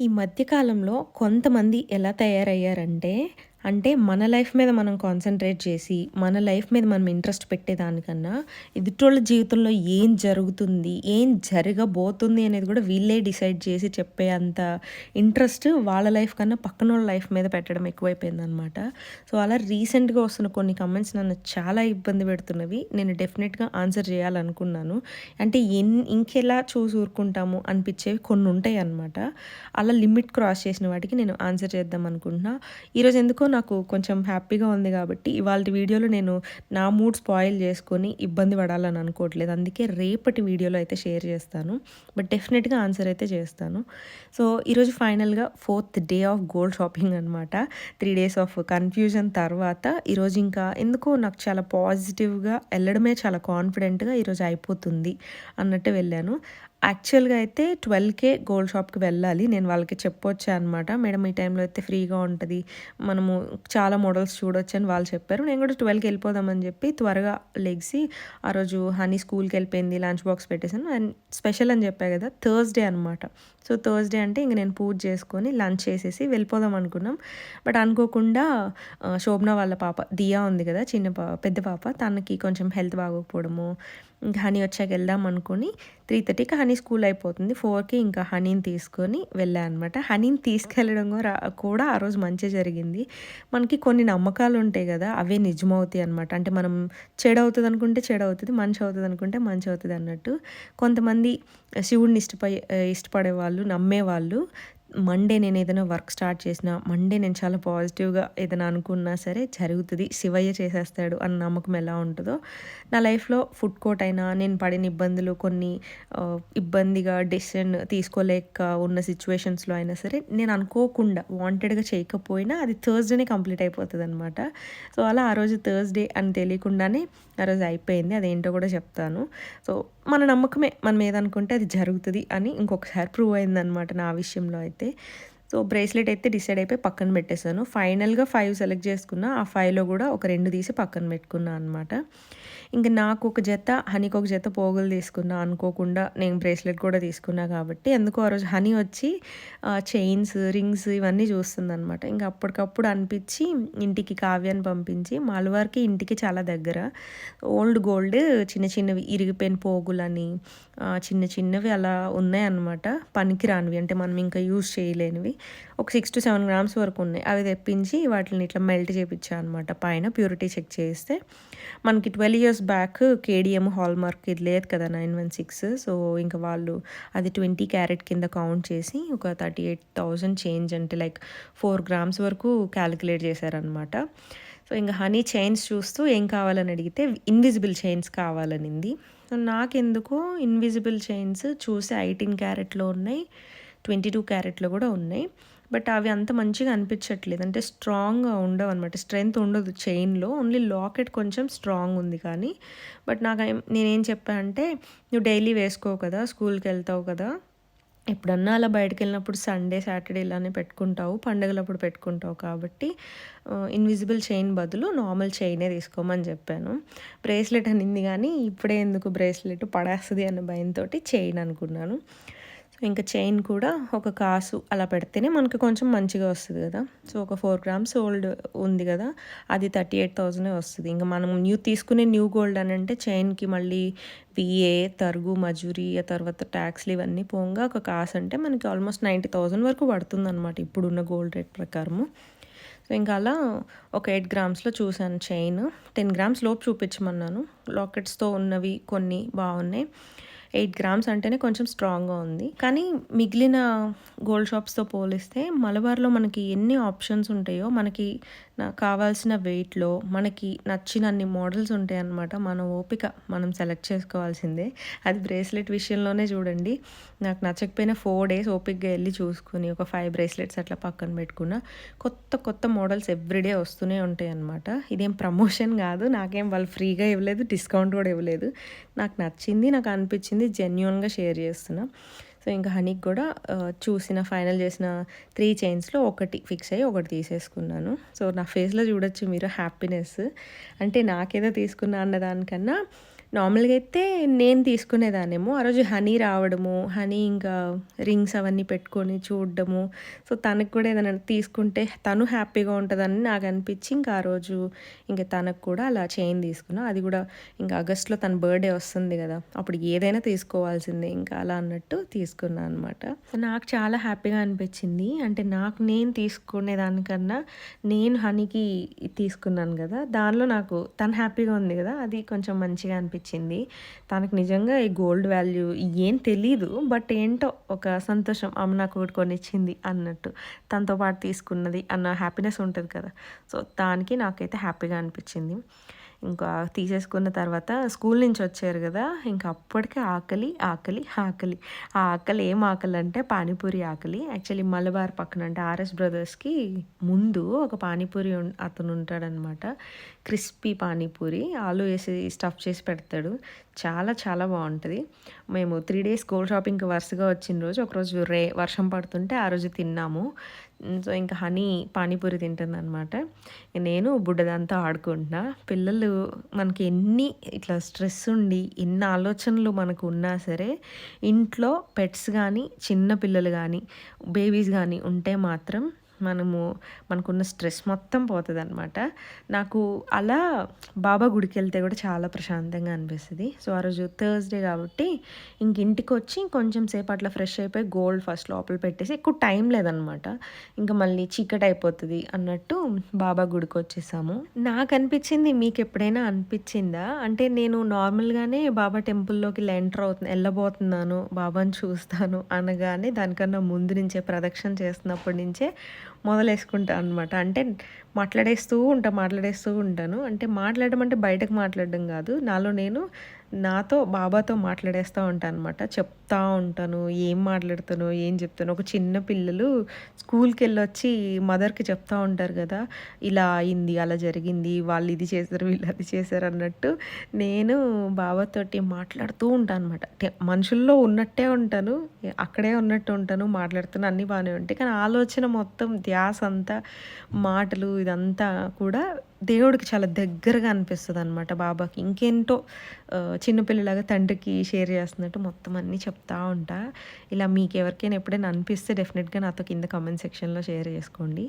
ఈ మధ్యకాలంలో కొంతమంది ఎలా తయారయ్యారంటే, అంటే మన లైఫ్ మీద మనం కాన్సన్ట్రేట్ చేసి, మన లైఫ్ మీద మనం ఇంట్రెస్ట్ పెట్టేదానికన్నా, ఎదుటోళ్ళ జీవితంలో ఏం జరుగుతుంది, ఏం జరగబోతుంది అనేది కూడా వీళ్ళే డిసైడ్ చేసి చెప్పే అంత ఇంట్రెస్ట్ వాళ్ళ లైఫ్ కన్నా పక్కన వాళ్ళ లైఫ్ మీద పెట్టడం ఎక్కువైపోయిందనమాట. సో, అలా రీసెంట్‌గా వస్తున్న కొన్ని కమెంట్స్ నన్ను చాలా ఇబ్బంది పెడుతున్నవి. నేను డెఫినెట్గా ఆన్సర్ చేయాలనుకున్నాను. అంటే ఎన్ ఇంకెలా చూసి ఊరుకుంటాము అనిపించేవి కొన్ని ఉంటాయి అనమాట అలా లిమిట్ క్రాస్ చేసిన వాటికి నేను ఆన్సర్ చేద్దాం అనుకుంటున్నా. ఈరోజు ఎందుకో నాకు కొంచెం హ్యాపీగా ఉంది కాబట్టి ఇవాళ వీడియోలో నేను నా మూడ్ స్పాయిల్ చేసుకొని ఇబ్బంది పడాలని అనుకోవట్లేదు. అందుకే రేపటి వీడియోలో అయితే షేర్ చేస్తాను. బట్ డెఫినెట్గా ఆన్సర్ అయితే చేస్తాను. సో, ఈరోజు ఫైనల్‌గా fourth day of gold shopping అనమాట. త్రీ డేస్ ఆఫ్ కన్‌ఫ్యూజన్ తర్వాత ఈరోజు ఇంకా ఎందుకో నాకు చాలా పాజిటివ్‌గా వెళ్ళడమే చాలా కాన్ఫిడెంట్‌గా ఈరోజు అయిపోతుంది అన్నట్టు వెళ్ళాను. యాక్చువల్‌గా అయితే 12:00కే గోల్డ్ షాప్‌కి వెళ్ళాలి. నేను వాళ్ళకి చెప్పొచ్చా అనమాట. మేడం ఈ టైంలో అయితే ఫ్రీగా ఉంటుంది మనము చాలా మోడల్స్ చూడొచ్చని వాళ్ళు చెప్పారు. నేను కూడా 12:00కి వెళ్ళిపోదామని చెప్పి త్వరగా లెగ్సి ఆ రోజు హనీ స్కూల్కి వెళ్ళిపోయింది లంచ్ బాక్స్ పెట్టేసాను. అండ్ స్పెషల్ అని చెప్పా కదా! థర్స్‌డే అనమాట. సో, థర్స్‌డే అంటే ఇంక నేను పూజ చేసుకొని లంచ్ చేసేసి వెళ్ళిపోదాం అనుకున్నాం. బట్ అనుకోకుండా శోభన వాళ్ళ పాప దియా ఉంది కదా! చిన్న పా పెద్ద పాప తనకి కొంచెం హెల్త్ బాగోకపోవడము, హనీ వచ్చాక వెళ్దాం అనుకోని 3:30కి హనీ స్కూల్ అయిపోతుంది. ఫోర్కి ఇంకా హనీని తీసుకొని వెళ్ళా అనమాట. హనీని తీసుకెళ్ళడం కూడా కూడా ఆ రోజు మంచి జరిగింది. మనకి కొన్ని నమ్మకాలు ఉంటాయి కదా! అవే నిజమవుతాయి అనమాట. అంటే మనం చెడు అవుతుంది అనుకుంటే అవుతుంది మంచి అవుతుంది అనుకుంటే మంచి అవుతుంది అన్నట్టు. కొంతమంది శివుడిని ఇష్టపడే ఇష్టపడే వాళ్ళు నమ్మేవాళ్ళు మండే నేను ఏదైనా వర్క్ స్టార్ట్ చేసినా, మండే నేను చాలా పాజిటివ్‌గా ఏదైనా అనుకున్నా సరే జరుగుతుంది శివయ్య చేసేస్తాడు అన్న నమ్మకం ఎలా ఉంటుందో నా లైఫ్‌లో ఫుడ్ కోర్ట్ అయినా, నేను పడిన ఇబ్బందులు కొన్ని ఇబ్బందిగా డెసిషన్ తీసుకోలేక ఉన్న సిచ్యువేషన్స్లో అయినా సరే, నేను అనుకోకుండా వాంటెడ్‌గా చేయకపోయినా అది థర్స్‌డేనే కంప్లీట్ అయిపోతుంది అనమాట సో, అలా ఆ రోజు థర్స్‌డే అని తెలియకుండానే ఆ రోజు అయిపోయింది. అదేంటో కూడా చెప్తాను. సో, మన నమ్మకమే మనం ఏదనుకుంటే అది జరుగుతుంది అని ఇంకొకసారి ప్రూవ్ అయిందనమాట నా విషయంలో అయితే. సో, బ్రేస్లెట్ అయితే డిసైడ్ అయిపోయి పక్కన పెట్టేసాను. ఫైనల్‌గా ఫైవ్ సెలెక్ట్ చేసుకున్నా. ఆ ఫైవ్లో కూడా ఒక రెండు తీసి పక్కన పెట్టుకున్నా అనమాట. ఇంకా నాకు ఒక జత, హనీకి ఒక జత పోగులు తీసుకున్నా అనుకోకుండా. నేను బ్రేస్లెట్ కూడా తీసుకున్నా కాబట్టి ఎందుకో ఆ రోజు హనీ వచ్చి చైన్స్, రింగ్స్ ఇవన్నీ చూస్తుందనమాట. ఇంక అప్పటికప్పుడు అనిపించి ఇంటికి కావ్యాన్ని పంపించి మలబార్‌కి ఇంటికి చాలా దగ్గర. ఓల్డ్ గోల్డ్ చిన్న చిన్నవి ఇరిగిపోయిన పోగులని చిన్న చిన్నవి అలా ఉన్నాయన్నమాట. పనికిరానివి అంటే మనం ఇంకా యూజ్ చేయలేనివి. ఒక 6-7 గ్రామ్స్ వరకు ఉన్నాయి. అవి తెప్పించి వాటిని ఇట్లా మెల్ట్ చేపిచ్చా అనమాట. పైన ప్యూరిటీ చెక్ చేస్తే మనకి 12 ఇయర్స్ బ్యాక్ కేడీఎం హాల్‌మార్క్ ఇది లేదు కదా! 916 సో, ఇంకా వాళ్ళు అది 20 క్యారెట్ కింద కౌంట్ చేసి ఒక 38,000 చేంజ్ అంటే లైక్ ఫోర్ గ్రామ్స్ వరకు క్యాలిక్యులేట్ చేశారనమాట. సో, ఇంకా హనీ చైన్స్ చూస్తూ ఏం కావాలని అడిగితే ఇన్విజిబుల్ చైన్స్ కావాలనింది. సో, నాకెందుకో ఇన్విజిబుల్ చైన్స్ చూసి 18 క్యారెట్‌లో ఉన్నాయి. 22 క్యారెట్‌లో కూడా ఉన్నాయి. బట్ అవి అంత మంచిగా అనిపించట్లేదు. అంటే స్ట్రాంగ్‌గా ఉండవు అనమాట స్ట్రెంత్ ఉండదు చైన్‌లో. ఓన్లీ లాకెట్ కొంచెం స్ట్రాంగ్ ఉంది కానీ, బట్ నాకు నేనేం చెప్పా అంటే, "నువ్వు డైలీ వేసుకోవు కదా! స్కూల్కి వెళ్తావు కదా! ఎప్పుడన్నా అలా బయటకెళ్ళినప్పుడు సండే, సాటర్డే ఇలానే పెట్టుకుంటావు. పండగలప్పుడు పెట్టుకుంటావు కాబట్టి ఇన్విజిబుల్ చైన్ బదులు నార్మల్ చైనే తీసుకోమని" చెప్పాను. బ్రేస్లెట్ అనింది కానీ, ఇప్పుడే ఎందుకు బ్రేస్లెట్ పడేస్తుంది అన్న భయంతో చైన్ అనుకున్నాను. సో, చైన్ కూడా ఒక కాసు అలా పెడితేనే మనకు కొంచెం మంచిగా వస్తుంది కదా! సో, ఒక ఫోర్ గ్రామ్స్ ఓల్డ్ ఉంది కదా! అది థర్టీ ఎయిట్ 38,000 వస్తుంది ఇంకా మనం న్యూ తీసుకునే న్యూ గోల్డ్ అని అంటే చైన్‌కి మళ్ళీ విఏ తరుగు, మజూరీ ఆ తర్వాత ట్యాక్స్లు ఇవన్నీ పోగా ఒక కాసు అంటే మనకి ఆల్మోస్ట్ 90,000 వరకు పడుతుందనమాట ఇప్పుడున్న గోల్డ్ రేట్ ప్రకారము. సో, ఇంకా అలా ఒక ఎయిట్ గ్రామ్స్‌లో చూసాను చైన్. 10 గ్రామ్స్ లోపు చూపించమన్నాను. లాకెట్స్‌తో ఉన్నవి కొన్ని బాగున్నాయి. ఎయిట్ గ్రామ్స్ అంటేనే కొంచెం స్ట్రాంగ్‌గా ఉంది. కానీ మిగిలిన గోల్డ్ షాప్స్‌తో పోలిస్తే మలబార్‌లో మనకి ఎన్ని ఆప్షన్స్ ఉంటాయో, మనకి కావాల్సిన వెయిట్‌లో మనకి నచ్చినన్ని మోడల్స్ ఉంటాయన్నమాట. మన ఓపిక మనం సెలెక్ట్ చేసుకోవాల్సిందే. అది బ్రేస్లెట్ విషయంలోనే చూడండి. నాకు నచ్చకపోయినా ఫోర్ డేస్ ఓపికగా వెళ్ళి చూసుకుని ఒక ఫైవ్ బ్రేస్లెట్స్ అట్లా పక్కన పెట్టుకున్న కొత్త కొత్త మోడల్స్ ఎవ్రీడే వస్తూనే ఉంటాయి అన్నమాట ఇదేం ప్రమోషన్ కాదు. నాకేం వాళ్ళు ఫ్రీగా ఇవ్వలేదు. డిస్కౌంట్ కూడా ఇవ్వలేదు. నాకు నచ్చింది. నాకు అనిపించింది జెన్యున్గా షేర్ చేస్తున్నా. సో, ఇంకా హనీకి కూడా చూసిన ఫైనల్ చేసిన త్రీ చైన్స్‌లో ఒకటి ఫిక్స్ అయ్యి ఒకటి తీసేసుకున్నాను. సో, నా ఫేస్‌లో చూడొచ్చు మీరు హ్యాపీనెస్. అంటే నాకేదో తీసుకున్నా అన్న దానికన్నా నార్మల్‌గా అయితే నేను తీసుకునేదానేమో ఆ రోజు హనీ రావడము, హనీ ఇంకా రింగ్స్ అవన్నీ పెట్టుకొని చూడడము. సో, తనకి కూడా ఏదైనా తీసుకుంటే తను హ్యాపీగా ఉంటుందని నాకు అనిపించి ఇంకా ఆ రోజు ఇంకా తనకు కూడా అలా చైన్ తీసుకున్నా. అది కూడా ఇంకా ఆగస్ట్‌లో తన బర్త్‌డే వస్తుంది కదా అప్పుడు ఏదైనా తీసుకోవాల్సిందే ఇంకా అలా అన్నట్టు తీసుకున్నా అనమాట. సో, నాకు చాలా హ్యాపీగా అనిపించింది అంటే నాకు నేను తీసుకునే దానికన్నా నేను హనీకి తీసుకున్నాను కదా దానిలో నాకు తను హ్యాపీగా ఉంది కదా అది కొంచెం మంచిగా అనిపించింది ఇచ్చింది తనకు నిజంగా ఈ గోల్డ్ వాల్యూ ఏం తెలీదు. బట్ ఏంటో ఒక సంతోషం ఆమె నాకు ఒకటి కొనిచ్చింది అన్నట్టు. తనతో పాటు తీసుకున్నది అన్న హ్యాపీనెస్ ఉంటుంది కదా! సో, దానికి నాకైతే హ్యాపీగా అనిపించింది ఇంకా తీసేసుకున్న తర్వాత స్కూల్ నుంచి వచ్చారు కదా ఇంక అప్పటికే ఆకలి, ఆకలి, ఆకలి. ఆ ఆకలి ఏం ఆకలి అంటే పానీపూరి ఆకలి. యాక్చువల్లీ మలబార్ పక్కన అంటే ఆర్ఎస్ బ్రదర్స్‌కి ముందు ఒక పానీపూరి అతను ఉంటాడనమాట. క్రిస్పీ పానీపూరి ఆలు వేసి స్టఫ్ చేసి పెడతాడు. చాలా చాలా బాగుంటుంది మేము త్రీ డేస్ గోల్డ్ షాపింగ్‌కి వరుసగా వచ్చిన రోజు ఒకరోజు రే వర్షం పడుతుంటే ఆ రోజు తిన్నాము. సో, ఇంకా హనీ పానీపూరి తింటుందనమాట. నేను బుడ్డదంతా ఆడుకుంటున్నా. పిల్లలు మనకి ఎన్ని ఇట్లా స్ట్రెస్ ఉండి, ఎన్ని ఆలోచనలు మనకు ఉన్నా సరే, ఇంట్లో పెట్స్ కానీ చిన్న పిల్లలు కానీ బేబీస్ కానీ ఉంటే మాత్రం మనము మనకున్న స్ట్రెస్ మొత్తం పోతుంది అనమాట నాకు అలా బాబా గుడికి వెళ్తే కూడా చాలా ప్రశాంతంగా అనిపిస్తుంది. సో, ఆ రోజు థర్స్‌డే కాబట్టి ఇంక ఇంటికొచ్చి కొంచెం సేపు అట్లా ఫ్రెష్ అయిపోయి గోల్డ్ ఫస్ట్ లోపల పెట్టేసి ఎక్కువ టైం లేదనమాట. ఇంకా మళ్ళీ చీకటయిపోతది అన్నట్టు బాబా గుడికి వచ్చేసాము నాకు అనిపించింది మీకు ఎప్పుడైనా అనిపించిందా? అంటే నేను నార్మల్‌గానే బాబా టెంపుల్‌లోకి ఇలా ఎంటర్ అవుతున్నా వెళ్ళబోతున్నాను బాబాని చూస్తాను అనగానే దానికన్నా ముందు నుంచే ప్రదక్షిణ చేస్తున్నప్పటి నుంచే మొదలేసుకుంటా అనమాట. అంటే మాట్లాడేస్తూ ఉంటా, మాట్లాడేస్తూ ఉంటాను. అంటే మాట్లాడడం అంటే బయటకు మాట్లాడడం కాదు నాలో నేను నాతో బాబాతో మాట్లాడేస్తూ ఉంటాను అనమాట. చెప్తా ఉంటాను. ఏం మాట్లాడుతాను ఏం చెప్తాను ఒక చిన్న పిల్లలు స్కూల్కి వెళ్ళొచ్చి మదర్‌కి చెప్తా ఉంటారు కదా ఇలా అయింది, అలా జరిగింది, వాళ్ళు ఇది చేశారు, వీళ్ళు అది చేశారు అన్నట్టు నేను బాబాతోటి మాట్లాడుతూ ఉంటాను అనమాట. మనుషుల్లో ఉన్నట్టే ఉంటాను. అక్కడే ఉన్నట్టు ఉంటాను. మాట్లాడుతాను అన్నీ బాగానే ఉంటాయి. కానీ ఆలోచన మొత్తం ధ్యాస అంతా మాటలు ఇదంతా కూడా దేవుడికి చాలా దగ్గరగా అనిపిస్తుంది అనమాట బాబాకి. ఇంకేంటో చిన్నపిల్లలాగా తండ్రికి షేర్ చేస్తున్నట్టు మొత్తం అన్నీ చెప్తా ఉంటా. ఇలా మీకు ఎవరికైనా ఎప్పుడైనా అనిపిస్తే డెఫినెట్గా నాతో కింద కమెంట్ సెక్షన్‌లో షేర్ చేసుకోండి.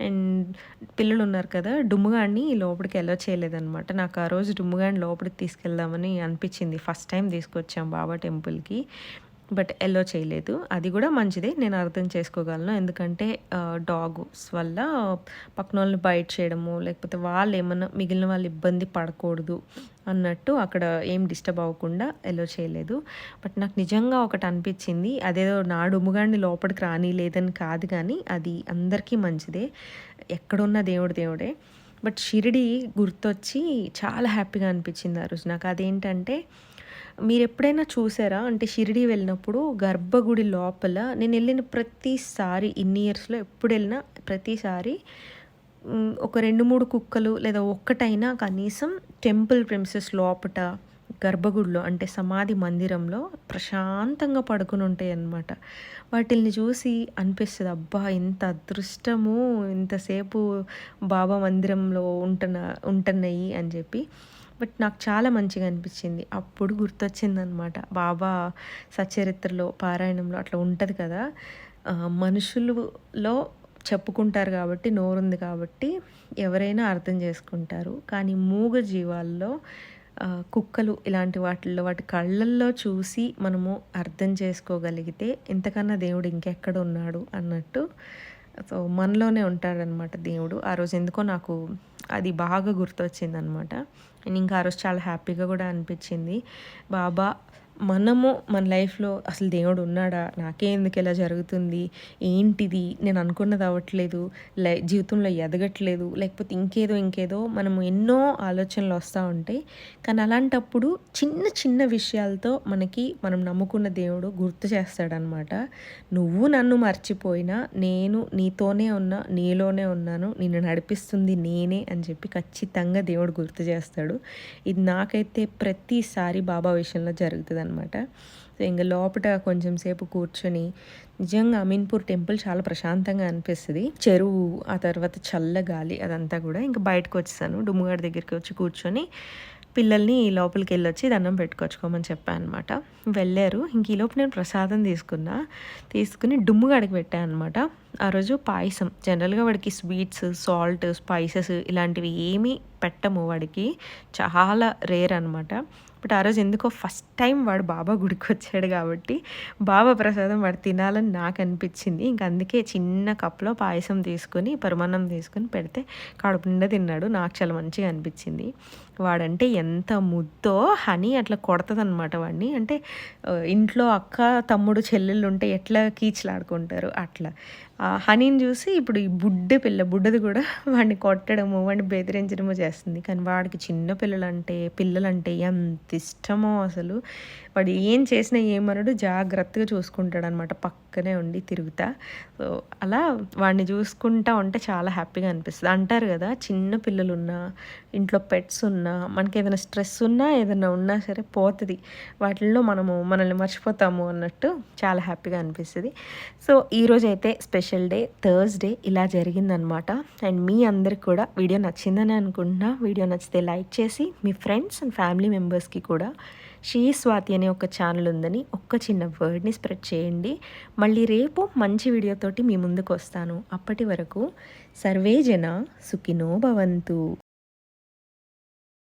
అండ్ పిల్లలు ఉన్నారు కదా! డుమ్ముగాడిని లోపలికి అలో చేయలేదనమాట. నాకు ఆ రోజు డుమ్ముగాడిని లోపలికి తీసుకెళ్దామని అనిపించింది ఫస్ట్ టైం తీసుకొచ్చాం బాబా టెంపుల్‌కి. బట్ ఎల్లో చేయలేదు. అది కూడా మంచిదే. నేను అర్థం చేసుకోగలను. ఎందుకంటే డాగ్స్ వల్ల పక్కన వాళ్ళని బయట చేయడము, లేకపోతే వాళ్ళు ఏమన్నా మిగిలిన వాళ్ళు ఇబ్బంది పడకూడదు అన్నట్టు అక్కడ ఏం డిస్టర్బ్ అవ్వకుండా ఎలో చేయలేదు. బట్ నాకు నిజంగా ఒకటి అనిపించింది అదేదో నా లోపలికి రాని రానీయలేదని కాదు కానీ అది అందరికీ మంచిదే. ఎక్కడున్న దేవుడు దేవుడే. బట్ షిరిడి గుర్తొచ్చి చాలా హ్యాపీగా అనిపించింది ఆ రోజు నాకు. అదేంటంటే మీరు ఎప్పుడైనా చూసారా? అంటే షిరిడి వెళ్ళినప్పుడు గర్భగుడి లోపల నేను వెళ్ళిన ప్రతిసారి ఇన్ని ఇయర్స్‌లో ఎప్పుడు వెళ్ళినా ప్రతిసారి ఒక 2, 3 కుక్కలు లేదా ఒక్కటైనా కనీసం టెంపుల్ ప్రిమిసెస్ లోపట గర్భగుడిలో అంటే సమాధి మందిరంలో ప్రశాంతంగా పడుకుని ఉంటాయి అన్నమాట వాటిల్ని చూసి అనిపిస్తుంది అబ్బా! ఎంత అదృష్టము ఇంతసేపు బాబా మందిరంలో ఉంటున్న ఉంటున్నాయి అని చెప్పి. బట్ నాకు చాలా మంచిగా అనిపించింది అప్పుడు గుర్తొచ్చిందనమాట. బాబా సచరిత్రలో పారాయణంలో అట్లా ఉంటుంది కదా! మనుషులలో మనుషులులో చెప్పుకుంటారు కాబట్టి, నోరుంది కాబట్టి ఎవరైనా అర్థం చేసుకుంటారు. కానీ మూగ జీవాల్లో కుక్కలు ఇలాంటి వాటిల్లో వాటి కళ్ళల్లో చూసి మనము అర్థం చేసుకోగలిగితే ఇంతకన్నా దేవుడు ఇంకెక్కడ ఉన్నాడు అన్నట్టు. సో, మనలోనే ఉంటాడనమాట దేవుడు. ఆ రోజు ఎందుకో నాకు అది బాగా గుర్తొచ్చిందనమాట. అండ్ ఇంకా ఆ రోజు చాలా హ్యాపీగా కూడా అనిపించింది. బాబా మనము మన లైఫ్‌లో అసలు దేవుడు ఉన్నాడా? నాకే ఎందుకు ఇలా జరుగుతుంది? ఏంటిది? నేను అనుకున్నది అవ్వట్లేదు. లై జీవితంలో ఎదగట్లేదు. లేకపోతే ఇంకేదో ఇంకేదో మనము ఎన్నో ఆలోచనలు వస్తూ ఉంటాయి. కానీ అలాంటప్పుడు చిన్న చిన్న విషయాలతో మనకి మనం నమ్ముకున్న దేవుడు గుర్తు చేస్తాడనమాట. నువ్వు నన్ను మర్చిపోయినా నేను నీతోనే ఉన్నా, నీలోనే ఉన్నాను. నిన్ను నడిపిస్తుంది నేనే అని చెప్పి ఖచ్చితంగా దేవుడు గుర్తు చేస్తాడు. ఇది నాకైతే ప్రతిసారి బాబా విషయంలో అనమాట సో, ఇంకా లోపట కొంచెం సేపు కూర్చొని నిజంగా అమీన్పూర్ టెంపుల్ చాలా ప్రశాంతంగా అనిపిస్తుంది. చెరువు, ఆ తర్వాత చల్ల గాలి అదంతా కూడా ఇంకా బయటకు వచ్చేసాను. డుమ్ముగాడి దగ్గరికి వచ్చి కూర్చొని పిల్లల్ని లోపలికి వెళ్ళొచ్చి దండం పెట్టుకొచ్చుకోమని చెప్పాను అనమాట వెళ్ళారు. ఇంక ఈలోపు నేను ప్రసాదం తీసుకున్నా. తీసుకుని డుమ్ముగాడికి పెట్టాను అనమాట ఆ రోజు పాయసం. జనరల్గా వాడికి స్వీట్స్ సాల్ట్ స్పైసెస్ ఇలాంటివి ఏమీ పెట్టము. వాడికి చాలా రేర్ అనమాట బట్ ఆ రోజు ఎందుకో ఫస్ట్ టైం వాడు బాబా గుడికి వచ్చాడు కాబట్టి బాబా ప్రసాదం వాడు తినాలని నాకు అనిపించింది. ఇంక అందుకే చిన్న కప్లో పాయసం తీసుకొని పరమాన్నం తీసుకొని పెడితే కడుపు నిండా తిన్నాడు. నాకు చాలా మంచిగా అనిపించింది. వాడంటే ఎంత ముద్దో హనీ అట్లా కొడతదనమాట వాడిని. అంటే ఇంట్లో అక్క తమ్ముడు చెల్లెళ్ళు ఉంటే ఎట్లా కీచులాడుకుంటారు? అట్లా. హనీని చూసి ఇప్పుడు ఈ బుడ్డ పిల్ల బుడ్డది కూడా వాడిని కొట్టడము వాడిని బెదిరించడము చేస్తుంది. కానీ వాడికి చిన్న పిల్లలంటే పిల్లలంటే ఎంత ఇష్టమో అసలు. వాడు ఏం చేసినా ఏమనడు జాగ్రత్తగా చూసుకుంటాడు అనమాట పక్కనే ఉండి తిరుగుతా. సో అలా వాడిని చూసుకుంటా ఉంటే చాలా హ్యాపీగా అనిపిస్తుంది. అంటారు కదా చిన్న పిల్లలు ఉన్నా ఇంట్లో పెట్స్ ఉన్నా మనకి ఏదైనా స్ట్రెస్ ఉన్నా ఏదైనా ఉన్నా సరే పోతుంది. వాటిల్లో మనము మనల్ని మర్చిపోతాము అన్నట్టు చాలా హ్యాపీగా అనిపిస్తుంది. సో ఈరోజైతే అయితే స్పెషల్ డే థర్స్డే ఇలా జరిగిందనమాట అండ్ మీ అందరికి కూడా వీడియో నచ్చిందని అనుకుంటున్నా. వీడియో నచ్చితే లైక్ చేసి మీ ఫ్రెండ్స్ అండ్ ఫ్యామిలీ మెంబర్స్కి కూడా షీ స్వాతి అనే ఒక ఛానల్ ఉందని ఒక్క చిన్న వర్డ్ని స్ప్రెడ్ చేయండి. మళ్ళీ రేపు మంచి వీడియోతోటి మీ ముందుకు వస్తాను. అప్పటి వరకు సర్వే జన సుఖినో భవంతు.